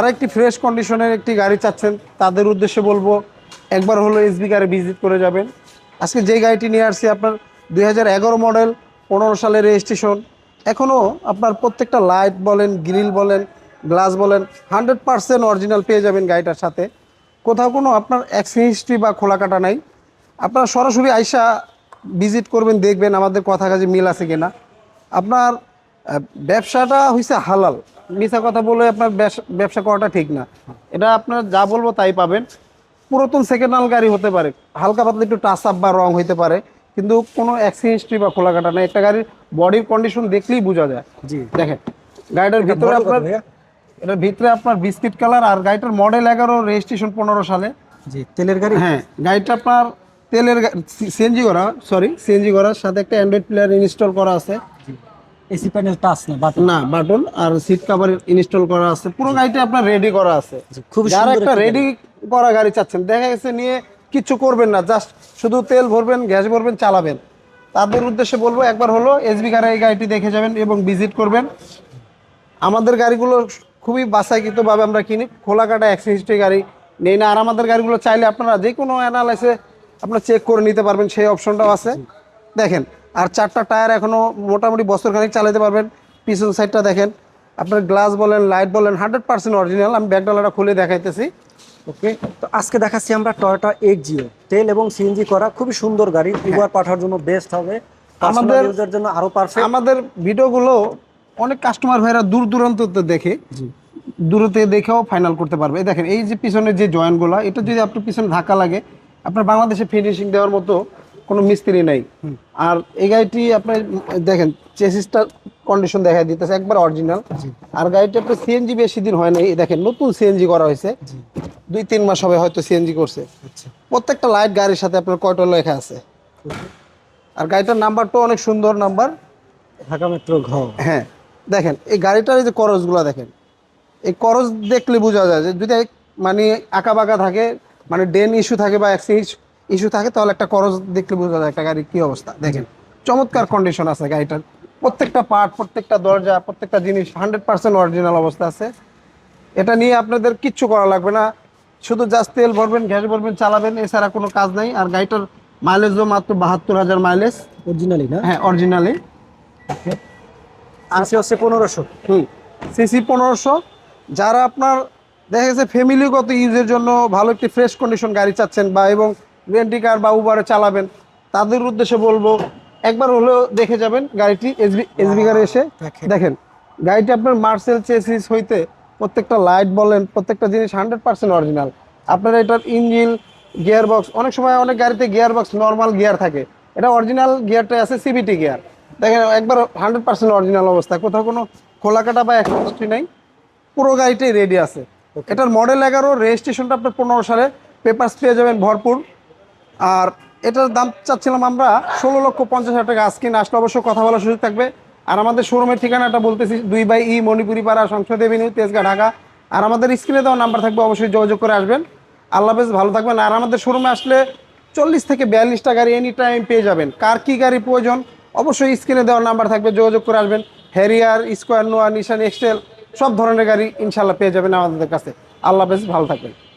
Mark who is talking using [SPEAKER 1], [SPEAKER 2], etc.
[SPEAKER 1] যারা একটি ফ্রেশ কন্ডিশনের একটি গাড়ি চাচ্ছেন, তাদের উদ্দেশ্যে বলব, একবার হলো এসবি গাড়ি ভিজিট করে যাবেন। আজকে যে গাড়িটি নিয়ে আসছি, আপনার দুই হাজার এগারো মডেল পনেরো সালের রেজিস্ট্রেশন এখনও আপনার প্রত্যেকটা লাইট বলেন গ্রিল বলেন গ্লাস বলেন হান্ড্রেড পার্সেন্ট অরিজিনাল পেয়ে যাবেন গাড়িটার সাথে। কোথাও কোনো আপনার অ্যাক্সিডেন্ট হিস্ট্রি বা খোলা কাটা নাই। আপনারা সরাসরি আইসা ভিজিট করবেন, দেখবেন আমাদের কথা কাজে মিল আছে কিনা। আপনার ব্যবসাটা হয়েছে হালাল। মিছা কথা বলে আপনার ব্যবসা- করাটা ঠিক না। এটা আপনার যা বলব তাই পাবেন। পুরাতন সেকেন্ড হ্যান্ড গাড়ি হতে পারে। হালকা পাতলা একটু টাচ আপ বা রং হইতে পারে। কিন্তু কোনো অ্যাক্সিডেন্ট হিস্ট্রি বা খোলা কাটা নেই। একটা গাড়ির বডির কন্ডিশন দেখলেই বোঝা যায়।
[SPEAKER 2] জি।
[SPEAKER 1] দেখেন গাড়িটার ভিতরে আপনার এটার ভিতরে আপনার বিস্কিট কালার আর গাড়িটার মডেল এগারো রেজিস্ট্রেশন পনেরো সালে।
[SPEAKER 2] জি তেলের গাড়ি?
[SPEAKER 1] হ্যাঁ গাড়িটা আপনার তেলের সিএনজি করা সরি সিএনজি করার সাথে একটা অ্যান্ড্রয়েড প্লেয়ার ইনস্টল করা আছে।
[SPEAKER 2] এসি প্যানেল টাচ না বাটন।
[SPEAKER 1] না বাটন আর সিট কভার ইনস্টল করা আছে। পুরো গাড়িটা আপনার রেডি করা আছে।
[SPEAKER 2] খুব সুন্দর
[SPEAKER 1] একটা রেডি করা গাড়ি চাচ্ছেন দেখা গেছে নিয়ে কিচ্ছু করবেন না জাস্ট শুধু তেল ভরবেন গ্যাস ভরবেন চালাবেন। তাদের উদ্দেশ্যে বলব একবার হলো এসবি কারে এই গাড়িটি দেখে যাবেন এবং ভিজিট করবেন। আমাদের গাড়িগুলো খুবই বাসাইকৃতভাবে আমরা কিনি। খোলা কাটা অ্যাক্সিডেন্টি গাড়ি নেই না। আর আমাদের গাড়িগুলো চাইলে আপনারা যে কোনো অ্যানালাইসে আপনারা চেক করে নিতে পারবেন সেই অপশনটাও আছে। দেখেন আর চারটা টায়ার এখনও মোটামুটি বছর খানিক চালাতে পারবেন। পিছন সাইডটা দেখেন। আপনার গ্লাস বলেন লাইট বলেন হান্ড্রেড পার্সেন্ট অরিজিনাল আমি ব্যাকডালাটা খুলে দেখাইতেছি।
[SPEAKER 2] ওকে তো আজকে দেখাচ্ছি আমরা টয়োটা এক্স জিও তেল এবং সিএনজি করা খুবই সুন্দর গাড়ি। উবার পাঠার জন্য বেস্ট হবে। আমাদের ইউজার জন্য আরও পারফেক্ট
[SPEAKER 1] আমাদের ভিডিওগুলো অনেক কাস্টমার ভাইরা দূর দূরান্ত দেখে দূরতে দেখেও ফাইনাল করতে পারবে। দেখেন এই যে পিছনের যে জয়েন্টগুলো এটা যদি আপনার পিছনে ধাক্কা লাগে আপনার বাংলাদেশে ফিনিশিং দেওয়ার মতো কোনো মিস্ত্রি নেই। আর এই গাড়িটি আপনি দেখেন চেসিসটা কন্ডিশন দেখা দিতেছে একবার অরিজিনাল আর গাড়িটি আপনার সিএনজি বেশি দিন হয় নাই। দেখেন নতুন সিএনজি করা হয়েছে। দুই তিন মাস হবে হয়তো সিএনজি করছে।
[SPEAKER 2] আচ্ছা।
[SPEAKER 1] প্রত্যেকটা লাইট গাড়ির সাথে আপনার কয়টা লেখা আছে? আর গাড়িটার নাম্বারটাও অনেক সুন্দর নাম্বার
[SPEAKER 2] ঢাকা মেট্রো ঘ।
[SPEAKER 1] হ্যাঁ দেখেন এই গাড়িটার এই যে করজগুলো দেখেন এই করজ দেখলে বোঝা যায় যে যদি মানে আঁকা বাঁকা থাকে মানে ডেন ইস্যু থাকে বা অ্যাক্সিডেন্ট ইস্যু থাকে তাহলে একটা খরচ দেখলে বোঝা যায় একটা গাড়ির কি অবস্থা। দেখেন চমৎকার কন্ডিশন আছে গাড়িটার। প্রত্যেকটা পার্ট প্রত্যেকটা দরজা প্রত্যেকটা জিনিস হান্ড্রেড পার্সেন্ট অরিজিনাল অবস্থা আছে। এটা নিয়ে আপনাদের কিচ্ছু করা লাগবে না। শুধু জাস্ট তেল ভরবেন গ্যাস ভরবেন চালাবেন এছাড়া কোনো কাজ নাই। আর গাড়িটার মাইলেজও মাত্র বাহাত্তর হাজার মাইলেজ
[SPEAKER 2] অরিজিনালি না?
[SPEAKER 1] হ্যাঁ অরিজিনালি
[SPEAKER 2] আসে হচ্ছে পনেরোশো।
[SPEAKER 1] হুম সিসি পনেরোশো। যারা আপনার দেখা গেছে ফ্যামিলিগত ইউজের জন্য ভালো একটি ফ্রেশ কন্ডিশন গাড়ি চাচ্ছেন বা এবং রেন্টি কার বা উবারে চালাবেন তাদের উদ্দেশ্যে বলব একবার হলেও দেখে যাবেন গাড়িটি এসবি এসবি গাড়ি এসে।
[SPEAKER 2] দেখেন।
[SPEAKER 1] দেখেন গাড়িটি আপনার মার্সেল চেসিস হইতে প্রত্যেকটা লাইট বলেন প্রত্যেকটা জিনিস হান্ড্রেড পার্সেন্ট অরিজিনাল আপনার এটার ইঞ্জিন গিয়ার বক্স অনেক সময় অনেক গাড়িতে গিয়ার বক্স নর্মাল গিয়ার থাকে। এটা অরিজিনাল গিয়ারটা আছে সিবিটি গিয়ার দেখেন একবার হান্ড্রেড পার্সেন্ট অরিজিনাল অবস্থা। কোথাও কোনো খোলা কাটা বা অ্যাক্সিডেন্ট নাই। পুরো গাড়িটাই রেডি আছে। এটার মডেল এগারো রেজিস্ট্রেশনটা আপনার পনেরো সালে পেপারস পেয়ে যাবেন ভরপুর। আর এটার দাম চাচ্ছিলাম আমরা ষোলো লক্ষ পঞ্চাশ হাজার টাকা। আজকে আসলে অবশ্যই কথা বলার সুযোগ থাকবে। আর আমাদের শোরুমের ঠিকানাটা বলতেছি, দুই বাই ই মণিপুরি পাড়া সংসদ এভিনিউ, তেজগা, ঢাকা। আর আমাদের স্ক্রিনে দেওয়া নাম্বার থাকবে, অবশ্যই যোগাযোগ করে আসবেন। আল্লাহ হাফেজ, ভালো থাকবেন। আর আমাদের শোরুমে আসলে চল্লিশ থেকে বিয়াল্লিশটা গাড়ি এনি টাইম পেয়ে যাবেন। কার কী গাড়ি প্রয়োজন, অবশ্যই স্ক্রিনে দেওয়ার নাম্বার থাকবে, যোগাযোগ করে আসবেন। হ্যারিয়ার, স্কোয়ার, নোয়া, নিশান এক্সটেল সব ধরনের গাড়ি ইনশাল্লাহ পেয়ে যাবেন আমাদের কাছে। আল্লাহ হাফেজ, ভালো থাকবেন।